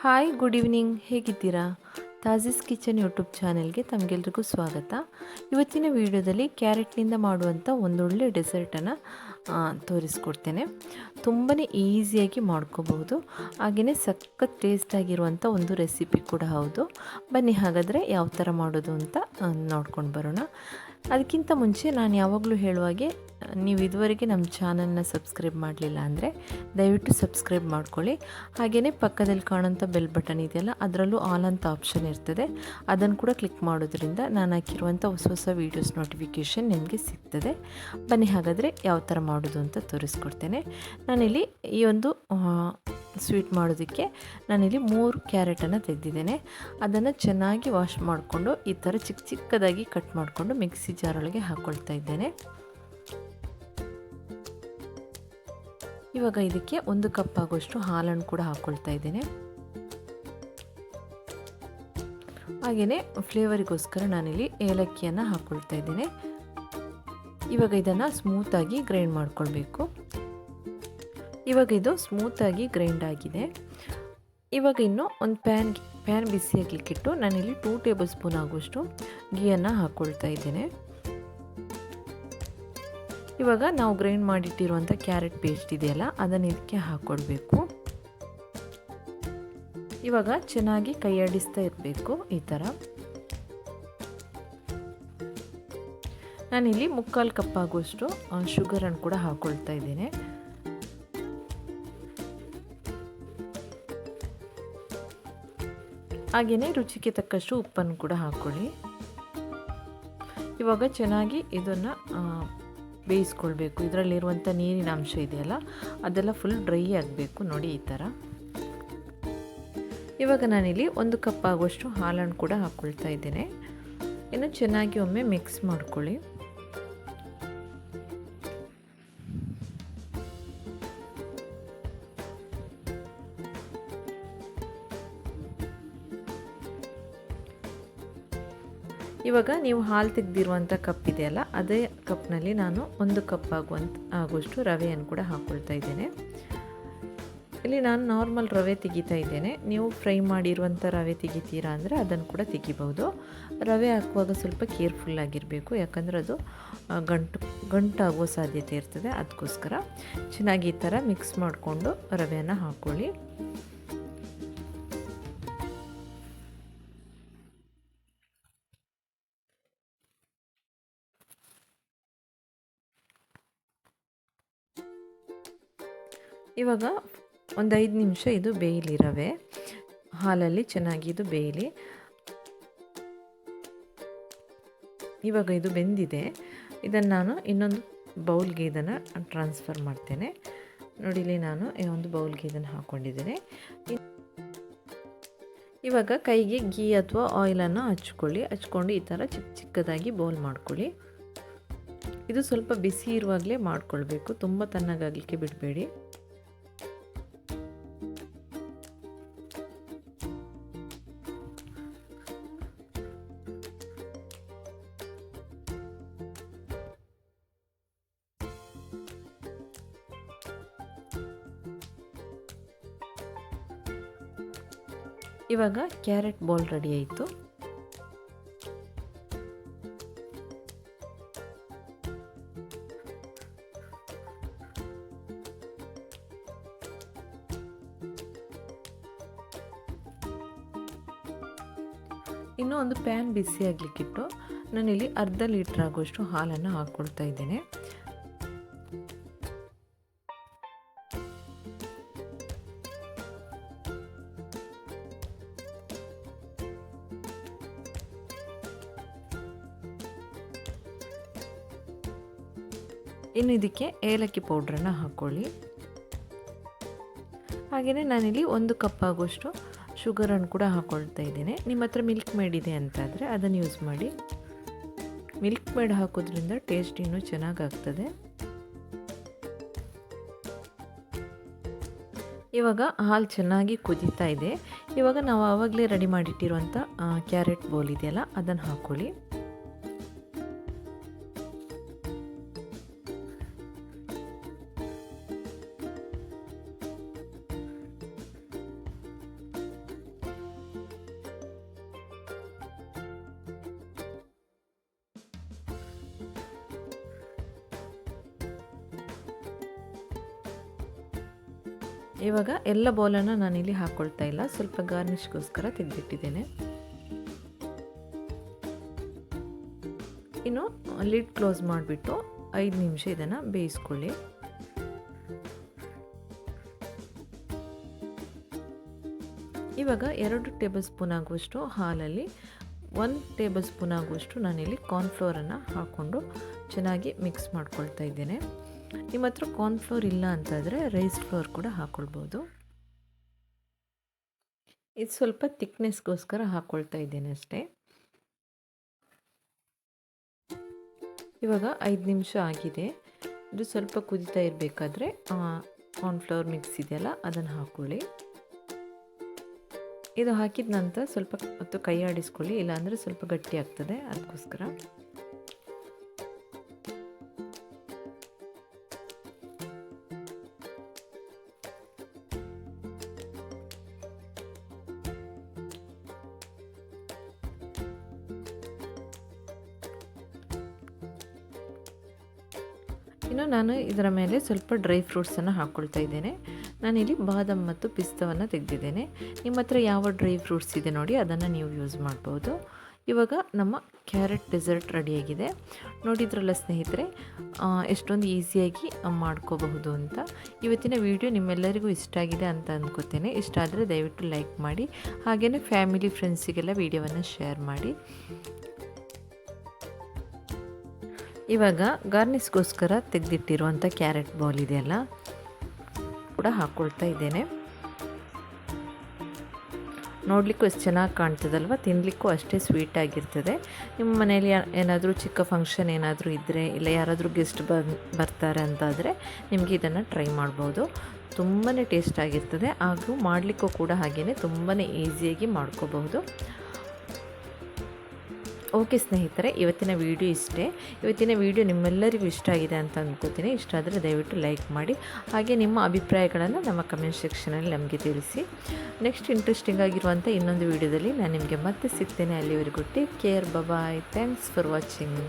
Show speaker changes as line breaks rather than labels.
Hi good evening ಹೇಗಿದ್ದೀರಾ? ತಾಜಿಸ್ kitchen YouTube ಚಾನೆಲ್ಗೆ ತಮಗೆಲ್ರಿಗೂ ಸ್ವಾಗತ. ಇವತ್ತಿನ ವಿಡಿಯೋದಲ್ಲಿ ಕ್ಯಾರೆಟ್ನಿಂದ ಮಾಡುವಂಥ ಒಂದೊಳ್ಳೆ ಡೆಸರ್ಟನ್ನು ತೋರಿಸ್ಕೊಡ್ತೇನೆ. ತುಂಬಾ ಈಸಿಯಾಗಿ ಮಾಡ್ಕೋಬಹುದು. ಹಾಗೆಯೇ ಸಖತ್ ಟೇಸ್ಟಾಗಿರುವಂಥ ಒಂದು ರೆಸಿಪಿ ಕೂಡ ಹೌದು. ಬನ್ನಿ ಹಾಗಾದರೆ ಯಾವ ಥರ ಮಾಡೋದು ಅಂತ ನೋಡ್ಕೊಂಡು ಬರೋಣ. ಅದಕ್ಕಿಂತ ಮುಂಚೆ ನಾನು ಯಾವಾಗಲೂ ಹೇಳುವಾಗೆ ನೀವು ಇದುವರೆಗೆ ನಮ್ಮ ಚಾನಲ್ನ ಸಬ್ಸ್ಕ್ರೈಬ್ ಮಾಡಲಿಲ್ಲ ಅಂದರೆ ದಯವಿಟ್ಟು ಸಬ್ಸ್ಕ್ರೈಬ್ ಮಾಡ್ಕೊಳ್ಳಿ. ಹಾಗೆಯೇ ಪಕ್ಕದಲ್ಲಿ ಕಾಣೋಂಥ ಬೆಲ್ ಬಟನ್ ಇದೆಯಲ್ಲ, ಅದರಲ್ಲೂ ಆಲ್ ಅಂತ ಆಪ್ಷನ್ ಇರ್ತದೆ. ಅದನ್ನು ಕೂಡ ಕ್ಲಿಕ್ ಮಾಡೋದ್ರಿಂದ ನಾನು ಹಾಕಿರುವಂಥ ಹೊಸ ಹೊಸ ವೀಡಿಯೋಸ್ ನೋಟಿಫಿಕೇಷನ್ ನಿಮಗೆ ಸಿಗ್ತದೆ. ಬನ್ನಿ ಹಾಗಾದರೆ ಯಾವ ಥರ ಮಾಡೋದು ಅಂತ ತೋರಿಸ್ಕೊಡ್ತೇನೆ. ನಾನಿಲ್ಲಿ ಈ ಒಂದು ಸ್ವೀಟ್ ಮಾಡೋದಕ್ಕೆ ನಾನಿಲ್ಲಿ ಮೂರು ಕ್ಯಾರೆಟನ್ನು ತೆಗೆದಿದ್ದೇನೆ. ಅದನ್ನು ಚೆನ್ನಾಗಿ ವಾಶ್ ಮಾಡಿಕೊಂಡು ಈ ಥರ ಚಿಕ್ಕ ಚಿಕ್ಕದಾಗಿ ಕಟ್ ಮಾಡಿಕೊಂಡು ಮಿಕ್ಸಿ ಜಾರೊಳಗೆ ಹಾಕ್ಕೊಳ್ತಾ ಇದ್ದೇನೆ. ಇವಾಗ ಇದಕ್ಕೆ ಒಂದು ಕಪ್ ಆಗೋಷ್ಟು ಹಾಲನ್ನು ಕೂಡ ಹಾಕ್ಕೊಳ್ತಾ ಇದ್ದೇನೆ. ಹಾಗೆಯೇ ಫ್ಲೇವರಿಗೋಸ್ಕರ ನಾನಿಲ್ಲಿ ಏಲಕ್ಕಿಯನ್ನು ಹಾಕ್ಕೊಳ್ತಾ ಇದ್ದೇನೆ. ಇವಾಗ ಇದನ್ನು ಸ್ಮೂತಾಗಿ ಗ್ರೈಂಡ್ ಮಾಡ್ಕೊಳ್ಬೇಕು. ಇವಾಗ ಇದು ಸ್ಮೂತಾಗಿ ಗ್ರೈಂಡ್ ಆಗಿದೆ. ಇವಾಗ ಇನ್ನು ಒಂದು ಪ್ಯಾನ್ ಪ್ಯಾನ್ ಬಿಸಿ ಹಾಕ್ಲಿಕ್ಕಿಟ್ಟು ನಾನಿಲ್ಲಿ ಟೂ ಟೇಬಲ್ ಸ್ಪೂನ್ ಆಗುವಷ್ಟು ಗೀಯನ್ನು ಹಾಕ್ಕೊಳ್ತಾ ಇದ್ದೇನೆ. ಇವಾಗ ನಾವು ಗ್ರೈಂಡ್ ಮಾಡಿಟ್ಟಿರುವಂಥ ಕ್ಯಾರೆಟ್ ಪೇಸ್ಟ್ ಇದೆಯಲ್ಲ, ಅದನ್ನು ಇದಕ್ಕೆ ಹಾಕ್ಕೊಡ್ಬೇಕು ಇವಾಗ ಚೆನ್ನಾಗಿ ಕೈಯಾಡಿಸ್ತಾ ಇರಬೇಕು ಈ ಥರ. ನಾನಿಲ್ಲಿ ಮುಕ್ಕಾಲು ಕಪ್ಪಾಗುವಷ್ಟು ಶುಗರನ್ನು ಕೂಡ ಹಾಕ್ಕೊಳ್ತಾ ಇದ್ದೇನೆ. ಹಾಗೆಯೇ ರುಚಿಗೆ ತಕ್ಕಷ್ಟು ಉಪ್ಪನ್ನು ಕೂಡ ಹಾಕ್ಕೊಳ್ಳಿ ಇವಾಗ ಚೆನ್ನಾಗಿ ಇದನ್ನು ಬೇಯಿಸ್ಕೊಳ್ಬೇಕು. ಇದರಲ್ಲಿರುವಂಥ ನೀರಿನ ಅಂಶ ಇದೆಯಲ್ಲ, ಅದೆಲ್ಲ ಫುಲ್ ಡ್ರೈ ಆಗಬೇಕು ನೋಡಿ ಈ ಥರ. ಇವಾಗ ನಾನಿಲ್ಲಿ ಒಂದು ಕಪ್ ಆಗುವಷ್ಟು ಹಾಲನ್ನು ಕೂಡ ಹಾಕ್ಕೊಳ್ತಾ ಇದ್ದೇನೆ. ಇನ್ನು ಚೆನ್ನಾಗಿ ಒಮ್ಮೆ ಮಿಕ್ಸ್ ಮಾಡ್ಕೊಳ್ಳಿ. ಇವಾಗ ನೀವು ಹಾಲು ತೆಗೆದಿರುವಂಥ ಕಪ್ ಇದೆಯಲ್ಲ ಅದೇ ಕಪ್ನಲ್ಲಿ ನಾನು ಒಂದು ಕಪ್ ಆಗುವಂಥ ಆಗುವಷ್ಟು ರವೆಯನ್ನು ಕೂಡ ಹಾಕ್ಕೊಳ್ತಾ ಇದ್ದೇನೆ. ಇಲ್ಲಿ ನಾನು ನಾರ್ಮಲ್ ರವೆ ತೆಗಿತಾ ಇದ್ದೇನೆ. ನೀವು ಫ್ರೈ ಮಾಡಿರುವಂಥ ರವೆ ತೆಗಿತೀರಾ ಅಂದರೆ ಅದನ್ನು ಕೂಡ ತೆಗಿಬೋದು ರವೆ ಹಾಕುವಾಗ ಸ್ವಲ್ಪ ಕೇರ್ಫುಲ್ ಆಗಿರಬೇಕು, ಯಾಕಂದರೆ ಅದು ಗಂಟು, ಗಂಟಾಗುವ ಸಾಧ್ಯತೆ ಇರ್ತದೆ. ಅದಕ್ಕೋಸ್ಕರ ಚೆನ್ನಾಗಿ ಈ ಥರ ಮಿಕ್ಸ್ ಮಾಡಿಕೊಂಡು ರವೆಯನ್ನು ಹಾಕ್ಕೊಳ್ಳಿ ಇವಾಗ ಒಂದು ಐದು ನಿಮಿಷ ಇದು ಬೇಯಲಿ ರವೆ. ಹಾಲಲ್ಲಿ ಚೆನ್ನಾಗಿ ಇದು ಬೇಯಲಿ. ಇವಾಗ ಇದು ಬೆಂದಿದೆ. ಇದನ್ನು ನಾನು ಇನ್ನೊಂದು ಬೌಲ್ಗೆ ಇದನ್ನು ಟ್ರಾನ್ಸ್ಫರ್ ಮಾಡ್ತೇನೆ. ನೋಡಿಲಿ ನಾನು ಒಂದು ಬೌಲ್ಗೆ ಇದನ್ನು ಹಾಕ್ಕೊಂಡಿದ್ದೇನೆ ಇವಾಗ ಕೈಗೆ ಗೀ ಅಥವಾ ಆಯಿಲನ್ನು ಹಚ್ಕೊಳ್ಳಿ. ಹಚ್ಕೊಂಡು ಈ ಥರ ಚಿಕ್ಕ ಚಿಕ್ಕದಾಗಿ ಬೌಲ್ ಮಾಡ್ಕೊಳ್ಳಿ. ಇದು ಸ್ವಲ್ಪ ಬಿಸಿ ಇರುವಾಗಲೇ ಮಾಡ್ಕೊಳ್ಬೇಕು. ತುಂಬ ತಣ್ಣಗಾಗಲಿಕ್ಕೆ ಬಿಡಬೇಡಿ. ಇವಾಗ ಕ್ಯಾರೆಟ್ ಬಾಲ್ ರೆಡಿ ಆಯಿತು. ಇನ್ನೂ ಒಂದು ಪ್ಯಾನ್ ಬಿಸಿ ಆಗಲಿಕ್ಕಿಟ್ಟು ನಾನಿಲ್ಲಿ ಅರ್ಧ ಲೀಟ್ರ್ ಆಗುವಷ್ಟು ಹಾಲನ್ನು ಹಾಕ್ಕೊಳ್ತಾ ಇದ್ದೇನೆ. ಇನ್ನು ಇದಕ್ಕೆ ಏಲಕ್ಕಿ ಪೌಡ್ರನ್ನು ಹಾಕ್ಕೊಳ್ಳಿ. ಹಾಗೆಯೇ ನಾನಿಲ್ಲಿ ಒಂದು ಕಪ್ ಆಗುವಷ್ಟು ಶುಗರನ್ನು ಕೂಡ ಹಾಕ್ಕೊಳ್ತಾ ಇದ್ದೀನಿ. ನಿಮ್ಮ ಹತ್ರ ಮಿಲ್ಕ್ ಮೇಡ್ ಇದೆ ಅಂತಾದರೆ ಅದನ್ನು ಯೂಸ್ ಮಾಡಿ. ಮಿಲ್ಕ್ ಮೇಡ್ ಹಾಕೋದ್ರಿಂದ ಟೇಸ್ಟ್ ಇನ್ನೂ ಚೆನ್ನಾಗಾಗ್ತದೆ. ಇವಾಗ ಹಾಲು ಚೆನ್ನಾಗಿ ಕುದೀತಾ ಇದೆ. ಇವಾಗ ನಾವು ಆವಾಗಲೇ ರೆಡಿ ಮಾಡಿಟ್ಟಿರುವಂಥ ಕ್ಯಾರೆಟ್ ಬೋಲ್ ಇದೆಯಲ್ಲ, ಅದನ್ನು ಹಾಕ್ಕೊಳ್ಳಿ. ಇವಾಗ ಎಲ್ಲ ಬೌಲನ್ನು ನಾನಿಲ್ಲಿ ಹಾಕ್ಕೊಳ್ತಾ ಇಲ್ಲ. ಸ್ವಲ್ಪ ಗಾರ್ನಿಷ್ಗೋಸ್ಕರ ತೆಗೆದಿಟ್ಟಿದ್ದೇನೆ. ಇನ್ನು ಲಿಡ್ ಕ್ಲೋಸ್ ಮಾಡಿಬಿಟ್ಟು ಐದು ನಿಮಿಷ ಇದನ್ನು ಬೇಯಿಸ್ಕೊಳ್ಳಿ. ಇವಾಗ ಎರಡು ಟೇಬಲ್ ಸ್ಪೂನ್ ಆಗುವಷ್ಟು ಹಾಲಲ್ಲಿ, ಒಂದು ಟೇಬಲ್ ಸ್ಪೂನ್ ಆಗುವಷ್ಟು ನಾನಿಲ್ಲಿ ಕಾರ್ನ್ಫ್ಲೋರನ್ನು ಹಾಕ್ಕೊಂಡು ಚೆನ್ನಾಗಿ ಮಿಕ್ಸ್ ಮಾಡ್ಕೊಳ್ತಾ ಇದ್ದೇನೆ. ನಿಮ್ಮ ಹತ್ರ ಕಾರ್ನ್ಫ್ಲೋರ್ ಇಲ್ಲ ಅಂತಂದರೆ ರೈಸ್ ಫ್ಲೋರ್ ಕೂಡ ಹಾಕ್ಕೊಳ್ಬೋದು ಇದು ಸ್ವಲ್ಪ ತಿಕ್ನೆಸ್ಗೋಸ್ಕರ ಹಾಕ್ಕೊಳ್ತಾ ಇದ್ದೇನೆ ಅಷ್ಟೇ. ಇವಾಗ ಐದು ನಿಮಿಷ ಆಗಿದೆ. ಇದು ಸ್ವಲ್ಪ ಕುದಿತಾ ಇರಬೇಕಾದ್ರೆ ಕಾರ್ನ್ಫ್ಲವರ್ ಮಿಕ್ಸ್ ಇದೆಯಲ್ಲ, ಅದನ್ನು ಹಾಕ್ಕೊಳ್ಳಿ ಇದು ಹಾಕಿದ ನಂತರ ಸ್ವಲ್ಪ ಹೊತ್ತು ಕೈ ಆಡಿಸ್ಕೊಳ್ಳಿ, ಇಲ್ಲಾಂದರೆ ಸ್ವಲ್ಪ ಗಟ್ಟಿ ಆಗ್ತದೆ, ಅದಕ್ಕೋಸ್ಕರ. ಇನ್ನು ನಾನು ಇದರ ಮೇಲೆ ಸ್ವಲ್ಪ ಡ್ರೈ ಫ್ರೂಟ್ಸನ್ನು ಹಾಕ್ಕೊಳ್ತಾ ಇದ್ದೇನೆ. ನಾನಿಲ್ಲಿ ಬಾದಾಮ್ ಮತ್ತು ಪಿಸ್ತವನ್ನು ತೆಗೆದಿದ್ದೇನೆ. ನಿಮ್ಮ ಹತ್ರ ಯಾವ ಡ್ರೈ ಫ್ರೂಟ್ಸ್ ಇದೆ ನೋಡಿ, ಅದನ್ನು ನೀವು ಯೂಸ್ ಮಾಡ್ಬೋದು. ಇವಾಗ ನಮ್ಮ ಕ್ಯಾರೆಟ್ ಡೆಸರ್ಟ್ ರೆಡಿಯಾಗಿದೆ. ನೋಡಿದ್ರಲ್ಲ ಸ್ನೇಹಿತರೆ ಎಷ್ಟೊಂದು ಈಸಿಯಾಗಿ ಮಾಡ್ಕೋಬಹುದು ಅಂತ. ಇವತ್ತಿನ ವಿಡಿಯೋ ನಿಮ್ಮೆಲ್ಲರಿಗೂ ಇಷ್ಟ ಆಗಿದೆ ಅಂತ ಅಂದ್ಕೋತೇನೆ ಇಷ್ಟ ಆದರೆ ದಯವಿಟ್ಟು ಲೈಕ್ ಮಾಡಿ ಹಾಗೆಯೇ ಫ್ಯಾಮಿಲಿ, ಫ್ರೆಂಡ್ಸಿಗೆಲ್ಲ ವಿಡಿಯೋವನ್ನು ಶೇರ್ ಮಾಡಿ. ಇವಾಗ ಗಾರ್ನಿಸ್ಗೋಸ್ಕರ ತೆಗೆದಿಟ್ಟಿರುವಂಥ ಕ್ಯಾರೆಟ್ ಬೌಲ್ ಇದೆಯಲ್ಲ, ಕೂಡ ಹಾಕ್ಕೊಳ್ತಾ ಇದ್ದೇನೆ. ನೋಡಲಿಕ್ಕೂ ಎಷ್ಟು ಚೆನ್ನಾಗಿ ಕಾಣ್ತದಲ್ವ? ತಿನ್ನಲಿಕ್ಕೂ ಅಷ್ಟೇ ಸ್ವೀಟ್ ಆಗಿರ್ತದೆ. ನಿಮ್ಮ ಮನೇಲಿ ಏನಾದರೂ ಚಿಕ್ಕ ಫಂಕ್ಷನ್ ಏನಾದರೂ ಇದ್ದರೆ ಇಲ್ಲ ಯಾರಾದರೂ ಗೆಸ್ಟ್ ಬನ್ ಬರ್ತಾರೆ ಅಂತಾದರೆ ನಿಮಗೆ ಇದನ್ನು ಟ್ರೈ ಮಾಡ್ಬೋದು. ತುಂಬಾ ಟೇಸ್ಟ್ ಆಗಿರ್ತದೆ. ಹಾಗೂ ಮಾಡಲಿಕ್ಕೂ ಕೂಡ ಹಾಗೆಯೇ ತುಂಬಾ ಈಸಿಯಾಗಿ ಮಾಡ್ಕೋಬಹುದು. ಓಕೆ ಸ್ನೇಹಿತರೆ, ಇವತ್ತಿನ ವಿಡಿಯೋ ಇಷ್ಟೇ. ಇವತ್ತಿನ ವಿಡಿಯೋ ನಿಮ್ಮೆಲ್ಲರಿಗೂ ಇಷ್ಟ ಆಗಿದೆ ಅಂತ ಅಂದ್ಕೋತೀನಿ ಇಷ್ಟ ಆದರೆ ದಯವಿಟ್ಟು ಲೈಕ್ ಮಾಡಿ. ಹಾಗೆ ನಿಮ್ಮ ಅಭಿಪ್ರಾಯಗಳನ್ನು ನಮ್ಮ ಕಮೆಂಟ್ ಸೆಕ್ಷನಲ್ಲಿ ನಮಗೆ ತಿಳಿಸಿ. ನೆಕ್ಸ್ಟ್ ಇಂಟ್ರೆಸ್ಟಿಂಗ್ ಆಗಿರುವಂಥ ಇನ್ನೊಂದು ವಿಡಿಯೋದಲ್ಲಿ ನಾನು ನಿಮಗೆ ಮತ್ತೆ ಸಿಗ್ತೇನೆ. ಅಲ್ಲಿವರೆಗೂ take care bye thanks for watching